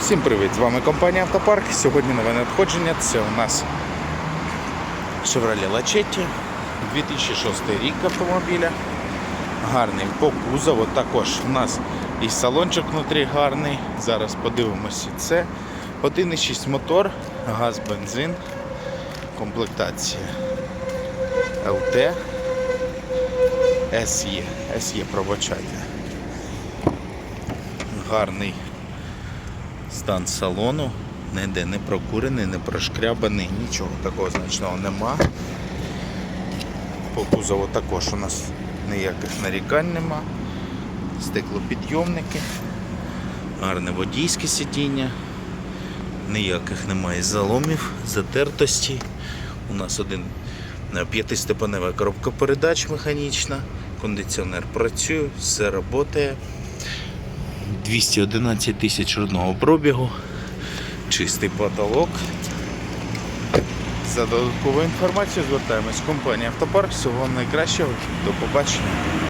Всім привіт! З вами компанія Автопарк. Сьогодні нове надходження. Це у нас Chevrolet Lachetti 2006 рік автомобіля. Гарний по кузову. Також у нас і салончик внутрі гарний. Зараз подивимося це. 1,6 мотор, газ, бензин, комплектація LT, SE, SE пробачайте. Гарний стан салону, ніде не прокурений, не прошкрябаний, нічого такого значного нема. По кузову також у нас ніяких нарікань нема. Стеклопідйомники, гарне водійське сидіння, ніяких немає заломів, затертості. У нас один е, п'ятистепенева коробка передач механічна, кондиціонер працює, все працює. 211 тисяч одного пробігу, чистий потолок. За додаткову інформацію звертаємось в компанію Автопарк. Всього найкращого. До побачення.